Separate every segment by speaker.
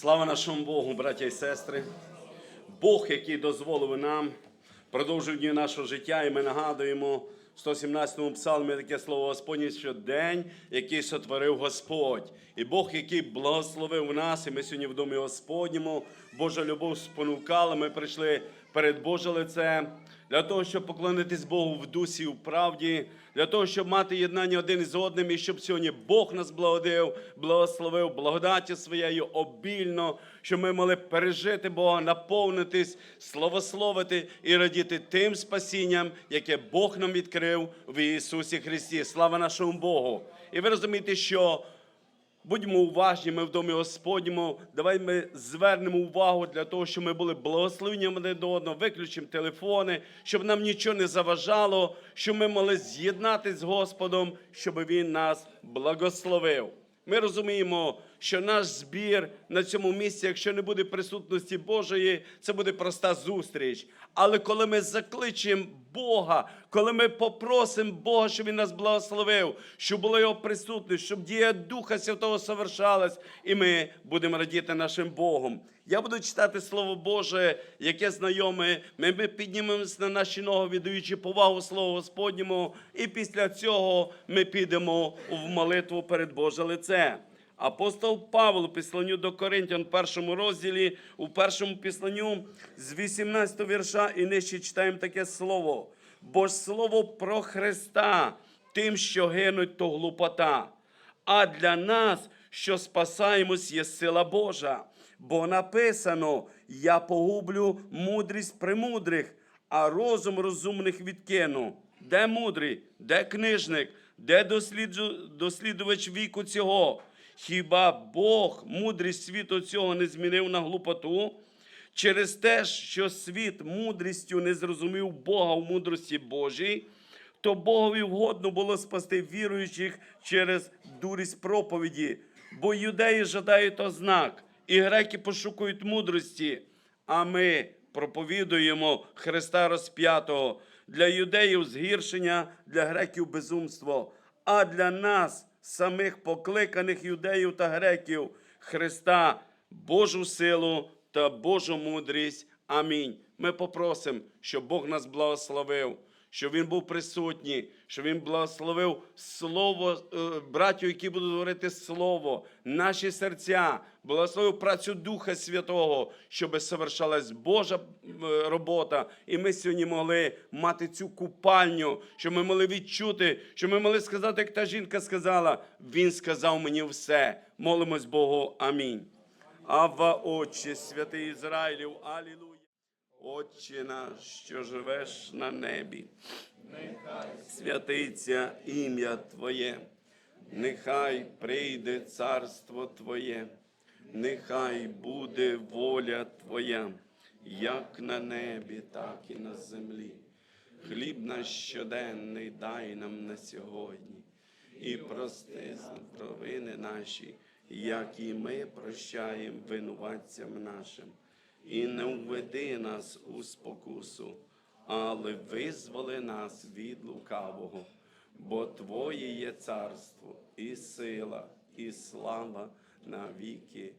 Speaker 1: Слава нашому Богу, браття і сестри. Бог, який дозволив нам продовжити дні нашого життя, і ми нагадуємо в 117-му псалмі таке слово Господнє, що день, який сотворив Господь. І Бог, який благословив нас, і ми сьогодні в домі Господньому, Божа любов спонукала, ми прийшли перед Боже лице для того, щоб поклонитись Богу в дусі і в правді, для того, щоб мати єднання один із одним, і щоб сьогодні Бог нас благодив, благословив благодаті своєю обільно, щоб ми могли пережити Бога, наповнитись, славословити і радіти тим спасінням, яке Бог нам відкрив в Ісусі Христі. Слава нашому Богу! І ви розумієте, що Будьмо уважні, ми в домі Господньому. Давай ми звернемо увагу для того, щоб ми були благословенні один до одного, виключимо телефони, щоб нам нічого не заважало, щоб ми могли з'єднатися з Господом, щоб Він нас благословив. Ми розуміємо, що наш збір на цьому місці, якщо не буде присутності Божої, це буде проста зустріч. Але коли ми закличемо Бога, коли ми попросимо Бога, щоб Він нас благословив, щоб була Його присутність, щоб дія Духа Святого совершалась, і ми будемо радіти нашим Богом. Я буду читати Слово Боже, яке знайоме. Ми, піднімемося на наші ноги, віддаючи повагу Слову Господньому, і після цього ми підемо в молитву перед Боже лице. Апостол Павло, післанню до Коринтян, першому розділі, у першому післанню з 18 вірша і нижче читаємо таке слово. Бо ж слово про Христа тим, що гинуть, то глупота. А для нас, що спасаємось, є сила Божа. Бо написано: Я погублю мудрість премудрих, а розум розумних відкину. Де мудрий, де книжник, де досліджу- дослідувач віку цього? Хіба Бог мудрість світу цього не змінив на глупоту? Через те, що світ мудрістю не зрозумів Бога в мудрості Божій, то Богові вгодно було спасти віруючих через дурість проповіді, бо юдеї жадають ознак, і греки пошукують мудрості, а ми проповідуємо Христа розп'ятого. Для юдеїв згіршення, для греків безумство, а для нас, самих покликаних юдеїв та греків, Христа, Божу силу та Божу мудрість. Амінь. Ми попросимо, щоб Бог нас благословив, щоб Він був присутній, щоб Він благословив слово е, братів, які будуть говорити слово, наші серця, благословив працю Духа Святого, щоб совершалась Божа е, робота, і ми сьогодні могли мати цю купальню, щоб ми могли відчути, щоб ми могли сказати, як та жінка сказала: Він сказав мені все. Молимось Богу. Амінь. Ава, Отче, святий Ізраїлів, Алілуя. Отче наш, що живеш на небі, нехай святиться ім'я Твоє, нехай прийде царство Твоє, нехай буде воля Твоя, як на небі, так і на землі. Хліб наш щоденний дай нам на сьогодні, і прости нам провини наші, як і ми прощаємо винуватцям нашим. І не введи нас у спокусу, але визволи нас від лукавого, бо Твоє є царство, і сила, і слава на віки.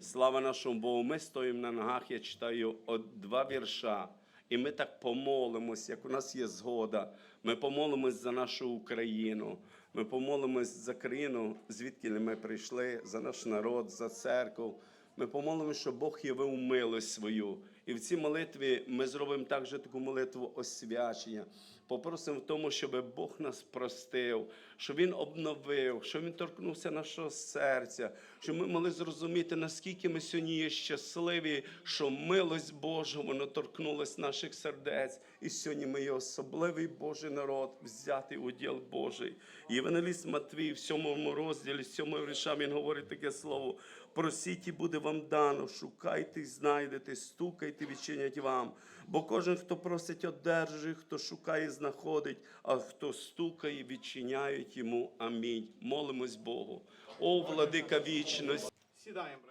Speaker 1: Слава нашому Богу! Ми стоїмо на ногах, я читаю от два вірша. І ми так помолимось, як у нас є згода. Ми помолимось за нашу Україну. Ми помолимось за країну, звідки ми прийшли, за наш народ, за церкву. Ми помолимося, щоб Бог явив милость свою. І в цій молитві ми зробимо також таку молитву освячення. Попросимо в тому, щоб Бог нас простив, щоб Він обновив, щоб Він торкнувся нашого серця, щоб ми могли зрозуміти, наскільки ми сьогодні є щасливі, що милость Божа вона торкнулась наших сердець. І сьогодні ми є особливий Божий народ, взятий уділ Божий. Євангеліст Матвій в сьомому розділі, сьомого вірша, він говорить таке слово. Просіть і буде вам дано, шукайте і знайдете, стукайте, відчинять вам. Бо кожен, хто просить, одержить, хто шукає, знаходить, а хто стукає, відчиняють йому. Амінь. Молимось Богу. О, владика вічності.
Speaker 2: Сідаємо.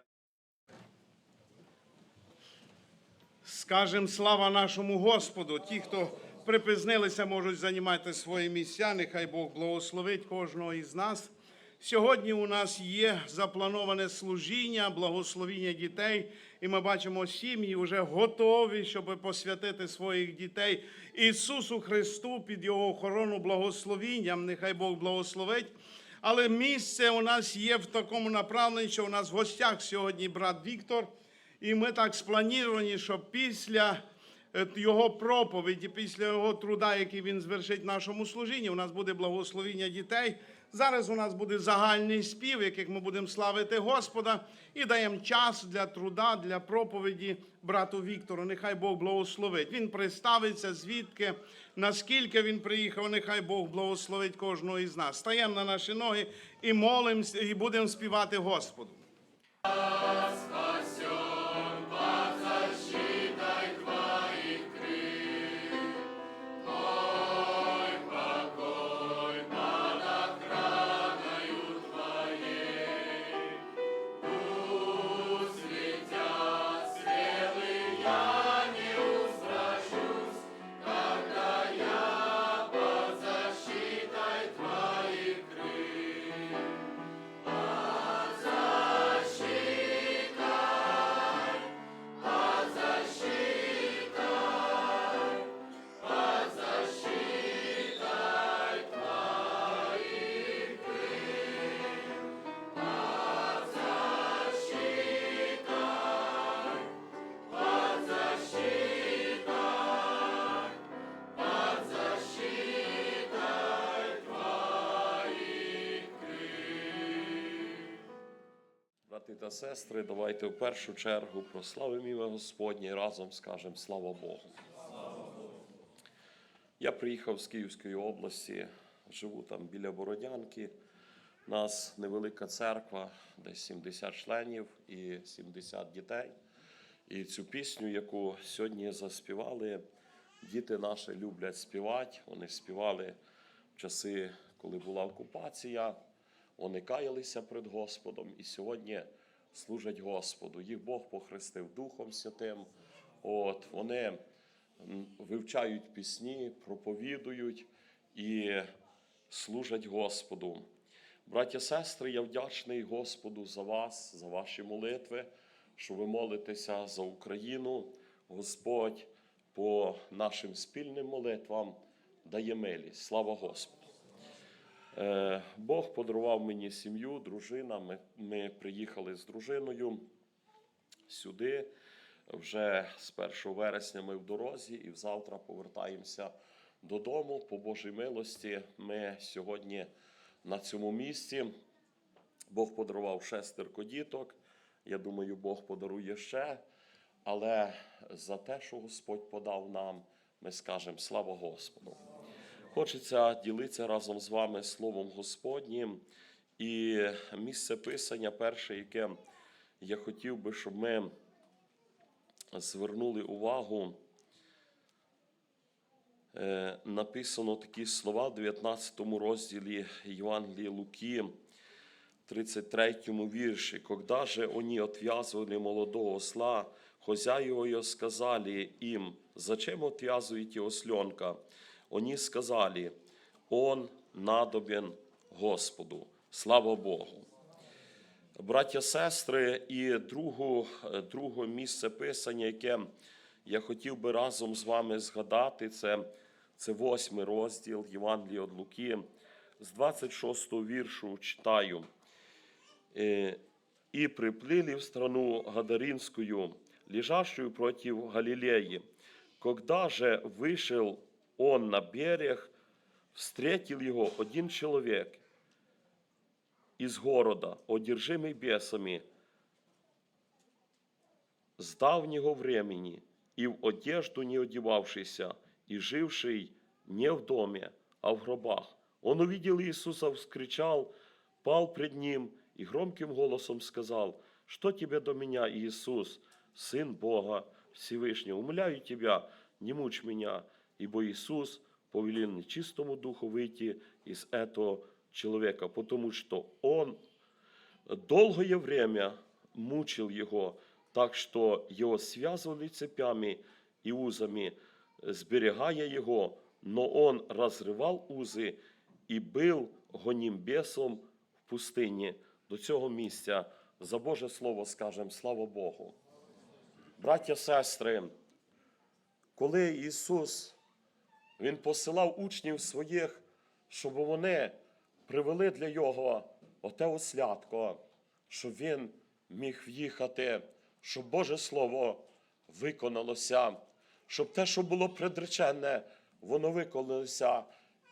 Speaker 2: Скажем слава нашому Господу. Ті, хто припізнилися, можуть займати свої місця. Нехай Бог благословить кожного із нас. Сьогодні у нас є заплановане служіння, благословіння дітей, і ми бачимо сім'ї вже готові, щоб посвятити своїх дітей Ісусу Христу під Його охорону благословінням. Нехай Бог благословить. Але місце у нас є в такому направленні, що у нас в гостях сьогодні брат Віктор. І ми так спланіровані, що після е, його проповіді, після його труда, який він звершить в нашому служінні, у нас буде благословіння дітей. Зараз у нас буде загальний спів, яких ми будемо славити Господа, і даємо час для труда, для проповіді брату Віктору. Нехай Бог благословить. Він представиться, звідки, наскільки він приїхав. Нехай Бог благословить кожного із нас. Стаємо на наші ноги і молимося, і будемо співати Господу.
Speaker 3: Та сестри, давайте в першу чергу прославимо ім'я Господнє і разом скажемо слава Богу. Я приїхав з Київської області, живу там біля Бородянки. У нас невелика церква, десь 70 членів і 70 дітей. І цю пісню, яку сьогодні заспівали, діти наші люблять співати. Вони співали в часи, коли була окупація. Вони каялися перед Господом і сьогодні служать Господу. Їх Бог похрестив Духом Святим. От, вони вивчають пісні, проповідують і служать Господу. Браття, сестри, я вдячний Господу за вас, за ваші молитви, що ви молитеся за Україну. Господь по нашим спільним молитвам дає милість. Слава Господу! Е, Бог подарував мені сім'ю, дружина. Ми, ми приїхали з дружиною сюди. Вже з 1 вересня ми в дорозі і завтра повертаємося додому. По Божій милості ми сьогодні на цьому місці. Бог подарував шестерко діток. Я думаю, Бог подарує ще. Але за те, що Господь подав нам, ми скажемо слава Господу. Хочеться ділитися разом з вами Словом Господнім. І місце писання перше, яке я хотів би, щоб ми звернули увагу. Е, Написано такі слова в 19 розділі Євангелії Луки, 33 вірші. Когда же они отвязывали молодого осла, хозяева ее сказали им, зачем отвязываете осленка? Они сказали, он надобен Господу. Слава Богу. Браття, сестри, і другу, друге місце писання, яке я хотів би разом з вами згадати, це, це восьмий розділ Євангелія від Луки. З 26 віршу читаю. «Э, «И приплыли в страну Гадаринскую, лежащую против Галилеи. Когда же вышел он на берег, встретил его один человек из города, одержимый бесами, с давнего времени, и в одежду не одевавшийся, и живший не в доме, а в гробах. Он увидел Иисуса, вскричал, пал пред ним и громким голосом сказал, «Что тебе до меня, Иисус, Сын Бога Всевышнего? Умоляю тебя, не мучь меня, ибо Иисус повелел нечистому духу выйти из этого человека, потому что он долгое время мучил его, так что его связывали цепями и узами, сберегая его, но он разрывал узы и был гоним бесом в пустині, до цього місця. За Боже Слово скажемо слава Богу. Браття, сестри, коли Ісус він посилав учнів своїх, щоб вони привели для Його оте ослядко, щоб Він міг в'їхати, щоб Боже Слово виконалося, щоб те, що було предречене, воно виконалося.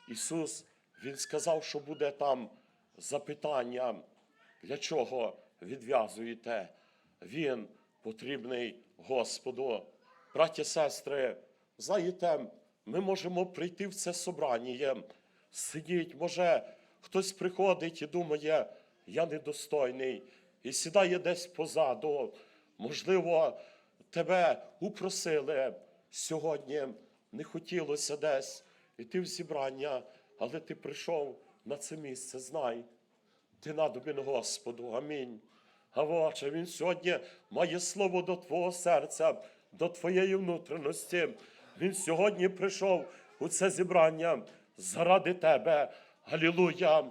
Speaker 3: Ісус, Він сказав, що буде там запитання, для чого відв'язуєте? Він потрібний Господу. Браті, сестри, знаєте, ми можемо прийти в це собрання, сидіть, може, хтось приходить і думає, я недостойний, і сідає десь позаду. Можливо, тебе упросили сьогодні, не хотілося десь іти в зібрання, але ти прийшов на це місце, знай. Ти надобен Господу. Амінь. А Отче, Він сьогодні має слово до Твого серця, до Твоєї внутрішності. Він сьогодні прийшов у це зібрання заради Тебе. Алілуя!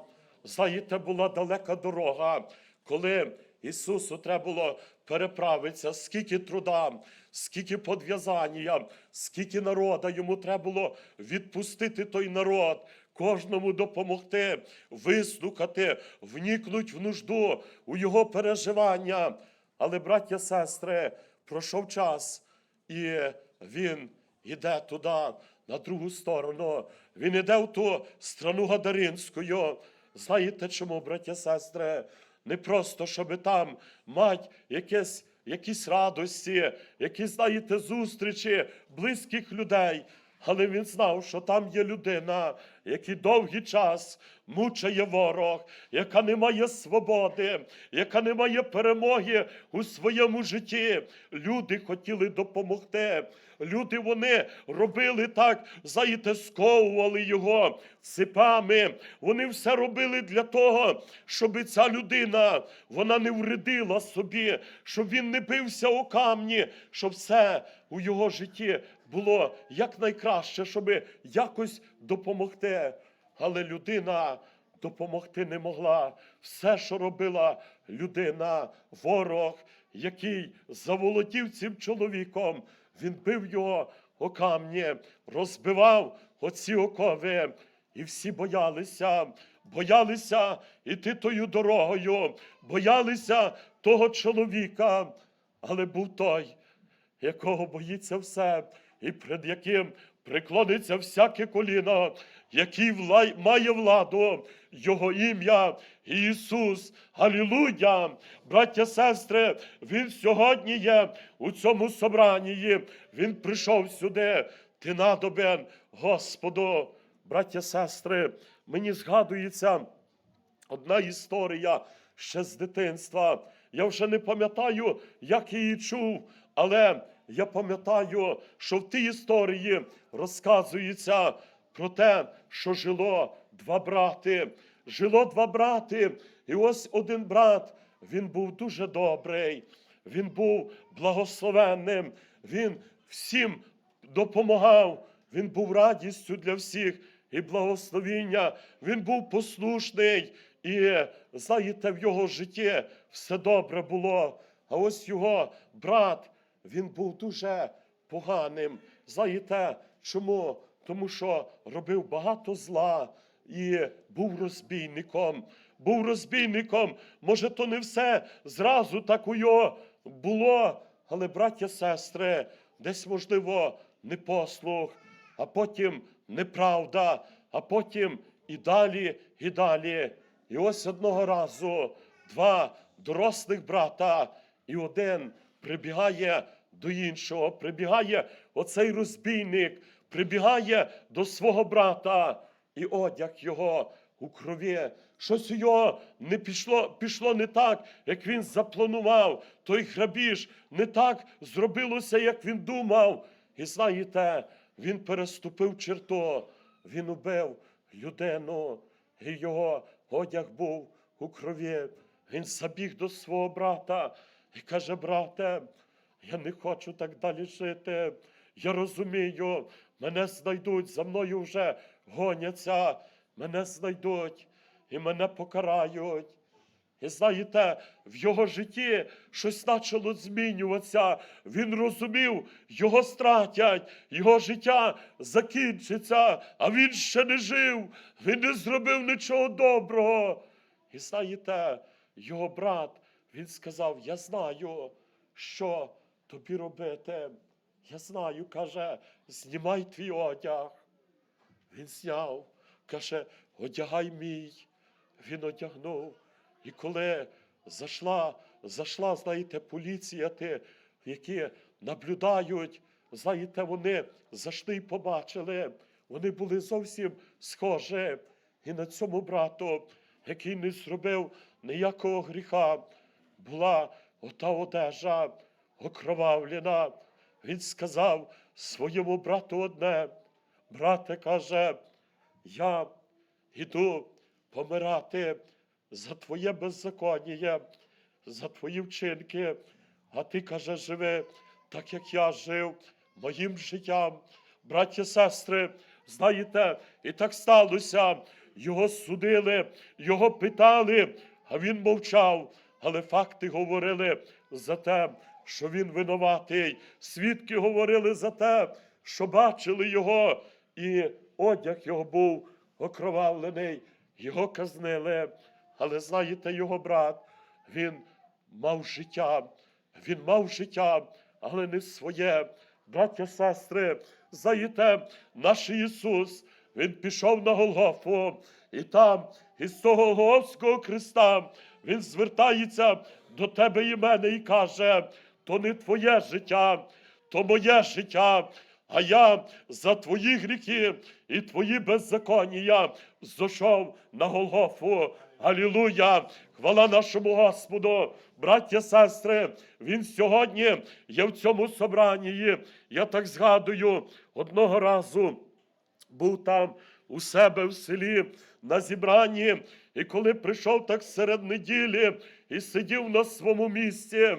Speaker 3: Знаєте, була далека дорога, коли Ісусу треба було переправитися, скільки труда, скільки подв'язання, скільки народа йому треба було відпустити той народ, кожному допомогти, вислухати, вникнуть в нужду у його переживання. Але, браття, сестри, пройшов час, і він іде туди, на другу сторону. Він іде в ту страну Гадаринську. Знаєте чому, браття, сестри? Не просто, щоб там мати якісь, якісь радості, якісь, знаєте, зустрічі близьких людей. Але він знав, що там є людина, який довгий час мучає ворог, яка не має свободи, яка не має перемоги у своєму житті. Люди хотіли допомогти. Люди вони робили так, знаєте, сковували його цепами. Вони все робили для того, щоб ця людина вона не вредила собі, щоб він не бився у камні, щоб все у його житті було якнайкраще, щоб якось допомогти. Але людина допомогти не могла. Все, що робила людина, ворог, який заволодів цим чоловіком, він бив його о камні, розбивав оці окови. І всі боялися, боялися іти тою дорогою, боялися того чоловіка. Але був той, якого боїться все, і перед яким приклониться всяке коліно, який вла- має владу, Його ім'я Ісус. Алілуя! Браття, сестри, Він сьогодні є у цьому собранні. Він прийшов сюди. Ти надобен Господу. Браття, сестри, мені згадується одна історія ще з дитинства. Я вже не пам'ятаю, як її чув, але я пам'ятаю, що в тій історії розказується про те, що жило два брати. Жило два брати, і ось один брат, він був дуже добрий, він був благословенним, він всім допомагав, він був радістю для всіх і благословіння. Він був послушний, і знаєте, в його житті все добре було. А ось його брат, він був дуже поганим. Знаєте, чому? Тому що робив багато зла і був розбійником. Був розбійником. Може, то не все зразу так у його було. Але, браття, сестри, десь, можливо, непослух, а потім неправда, а потім і далі, і далі. І ось одного разу два дорослих брата, і один прибігає до іншого, прибігає оцей розбійник, прибігає до свого брата, і одяг його у крові. Щось у його не пішло, пішло не так, як він запланував. Той грабіж не так зробилося, як він думав. І знаєте, він переступив черту, він убив людину, і його одяг був у крові. Він забіг до свого брата і каже: брате, я не хочу так далі жити. Я розумію, мене знайдуть, за мною вже гоняться, мене знайдуть. і мене покарають. І знаєте, в його житті щось почало змінюватися. Він розумів, його стратять, його життя закінчиться, а він ще не жив, він не зробив нічого доброго. І знаєте, його брат, він сказав: Я знаю, що тобі робити. Я знаю, каже, знімай твій одяг. Він зняв, каже, одягай мій. Він одягнув. І коли зайшла, зайшла, знаєте, поліція, ти, які наблюдають, знаєте, вони зайшли і побачили, вони були зовсім схожі. І на цьому брату, який не зробив ніякого гріха, була ота одежа окровавлена. Він сказав своєму брату одне. Брате каже, я іду помирати за твоє беззаконня, за твої вчинки, а ти каже, живи так, як я жив моїм життям. Браті, сестри, знаєте, і так сталося. Його судили, його питали, а він мовчав. Але факти говорили за те, що він винуватий. Свідки говорили за те, що бачили його, і одяг його був окровавлений, його казнили. Але знаєте, його брат, він мав життя, він мав життя, але не своє. Браття, сестри, знаєте, наш Ісус, Він пішов на Голгофу, і там, із того Голгофського Христа, Він звертається до тебе і мене і каже, то не твоє життя, то моє життя. А я за твої гріхи і твої беззаконня зійшов на Голгофу. Алілуя! Хвала нашому Господу, браття, сестри, Він сьогодні є в цьому собранні. Я так згадую одного разу був там у себе в селі на зібранні, і коли прийшов так серед неділі і сидів на своєму місці,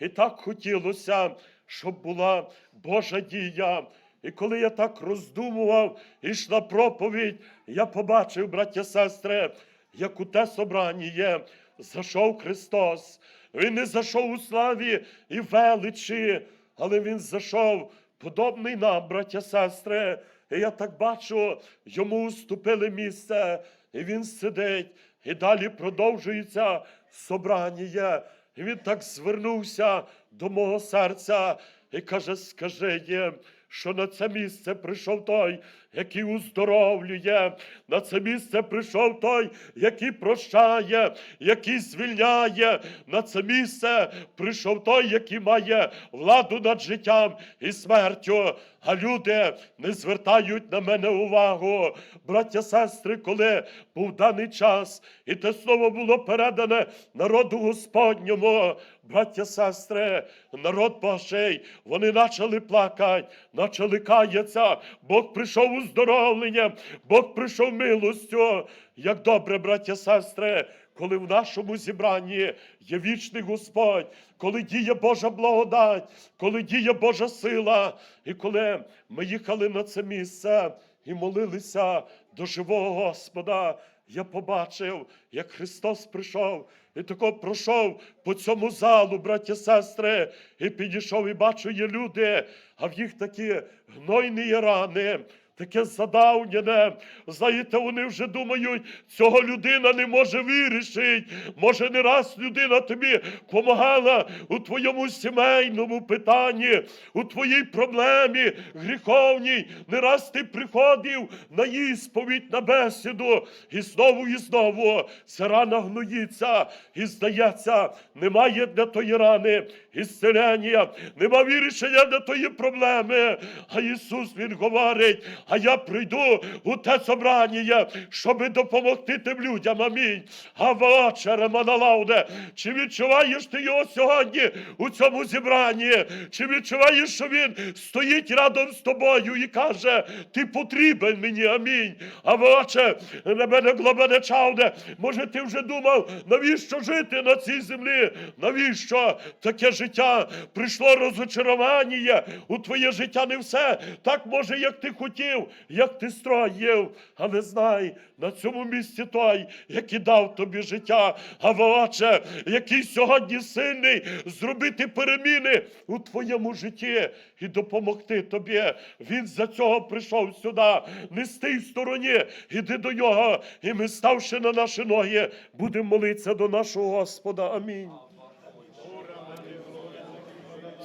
Speaker 3: і так хотілося, щоб була Божа дія. І коли я так роздумував і йшла проповідь, я побачив, браття, сестри, як у те собрання зайшов Христос. Він не зайшов у славі і величі, але Він зайшов подобний нам, браття, сестри. І я так бачу, йому уступили місце, і він сидить, і далі продовжується собрання. І він так звернувся до мого серця і каже: Скажи їм, що на це місце прийшов той, який уздоровлює, на це місце прийшов той, який прощає, який звільняє, на це місце прийшов той, який має владу над життям і смертю. А люди не звертають на мене увагу. Браття, сестри, коли був даний час, і те слово було передане народу Господньому. Браття, сестри, народ Божий, вони почали плакати, почали каятися. Бог прийшов уздоровленням, Бог прийшов милостю. Як добре, браття, сестри, коли в нашому зібранні є вічний Господь, коли діє Божа благодать, коли діє Божа сила, і коли ми їхали на це місце і молилися до живого Господа, я побачив, як Христос прийшов і тако пройшов по цьому залу, браття, сестри, і підійшов, і бачу, є люди, а в їх такі гнойні рани. Таке задавнене. Знаєте, вони вже думають, цього людина не може вирішити. Може, не раз людина тобі помагала у твоєму сімейному питанні, у твоїй проблемі гріховній. Не раз ти приходив на ісповідь, на бесіду, і знову і знову ця рана гноїться. І здається, немає для тої рани ісцелення, нема вирішення для тої проблеми. А Ісус Він говорить, а я прийду у те собрання, щоб допомогти тим людям. Амінь. А вечора, Маналауде, чи відчуваєш ти його сьогодні у цьому зібранні? Чи відчуваєш, що він стоїть рядом з тобою і каже, ти потрібен мені, амінь. А воче, на мене глобене чауде, може ти вже думав, навіщо жити на цій землі? Навіщо таке життя? Прийшло розочарування, у твоє життя не все так може, як ти хотів. Строїв, як ти строїв, але знай, на цьому місці той, який дав тобі життя, а Отче, який сьогодні сильний зробити переміни у твоєму житті і допомогти тобі. Він за цього прийшов сюди. Не стій в стороні, іди до нього. І ми, ставши на наші ноги, будемо молитися до нашого Господа. Амінь.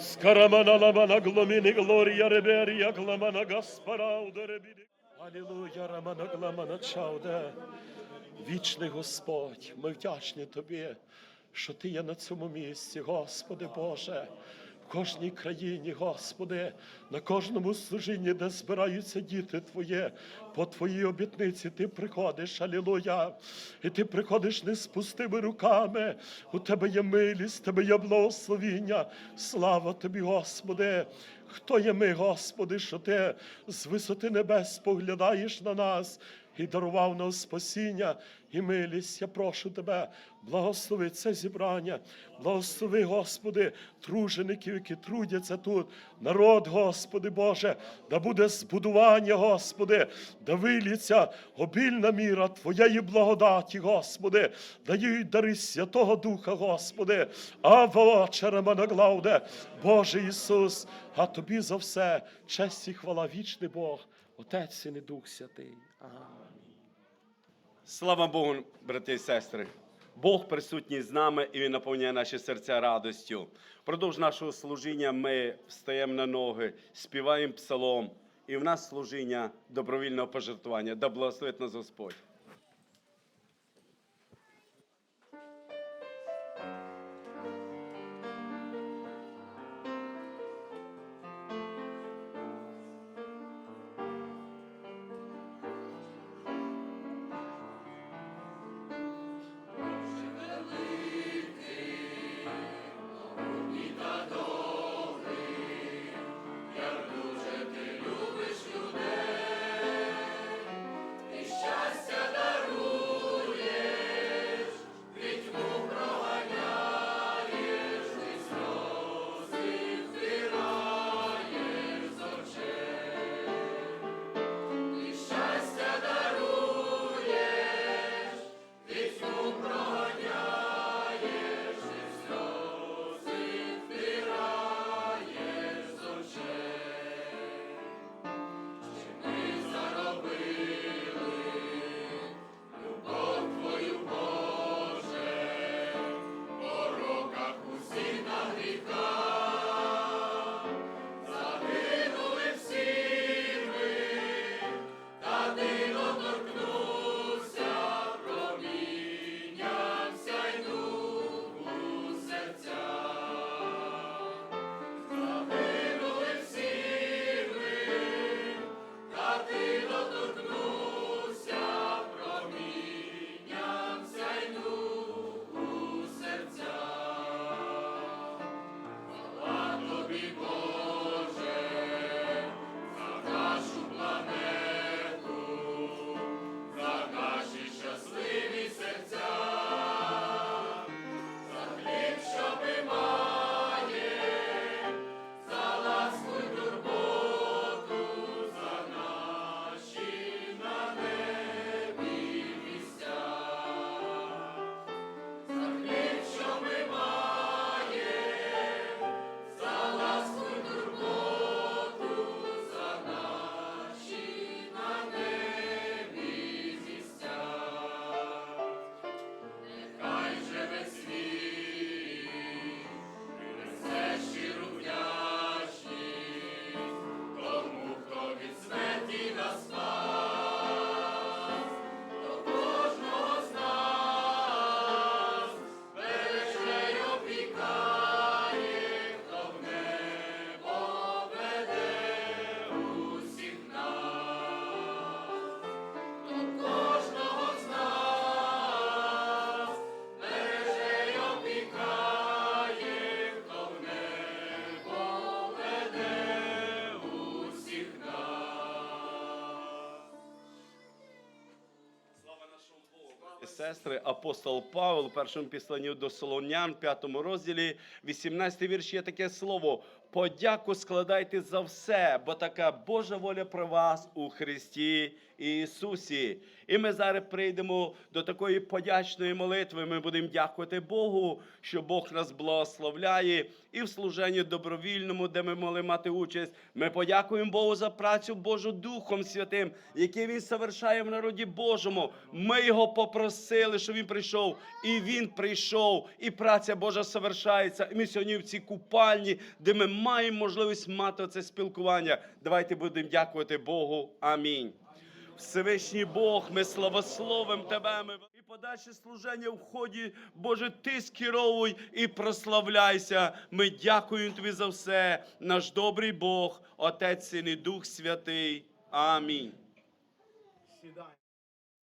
Speaker 3: Скарамана ламана гломіни глорія реберія гламана гаспара удеребіни. Алілуя, рамана гламана чауде. Вічний Господь, ми вдячні Тобі, що Ти є на цьому місці, Господи Боже. В кожній країні, Господи, на кожному служінні, де збираються діти Твої, по Твоїй обітниці Ти приходиш, алілуя. І Ти приходиш не з пустими руками. У Тебе є милість, в Тебе є благословіння. Слава Тобі, Господи. Хто є ми, Господи, що Ти з висоти небес поглядаєш на нас і дарував нам спасіння і милість. Я прошу Тебе, благослови це зібрання, благослови, Господи, тружеників, які трудяться тут. Народ, Господи Боже, да буде збудування, Господи, да виліться обільна міра Твоєї благодаті, Господи, дають дари Святого Духа, Господи, Ава Черемана Глауде, Боже Ісус, а Тобі за все честь і хвала, вічний Бог, Отець і Дух Святий.
Speaker 1: Слава Богу, брати і сестри! Бог присутній з нами і Він наповняє наші серця радостю. Продовж нашого служіння ми встаємо на ноги, співаємо псалом, і в нас служіння добровільного пожертвування. Да благословить нас Господь. Сестри, апостол Павел першому післанні до Солонян, п'ятому розділі, 18 вірш є таке слово. подяку складайте за все, бо така Божа воля про вас у Христі Ісусі. І ми зараз прийдемо до такої подячної молитви. Ми будемо дякувати Богу, що Бог нас благословляє і в служенні добровільному, де ми могли мати участь. Ми подякуємо Богу за працю Божу Духом Святим, який Він совершає в народі Божому. Ми його попросили, щоб він прийшов, і він прийшов, і праця Божа совершається. І ми сьогодні в цій купальні, де ми маємо можливість мати це спілкування. Давайте будемо дякувати Богу. Амінь. Всевишній Бог, ми славословим Тебе. Ми... І подальше служення в ході, Боже, Ти скеровуй і прославляйся. Ми дякуємо Тобі за все. Наш добрий Бог, Отець Син і Дух Святий. Амінь.
Speaker 2: Сідай.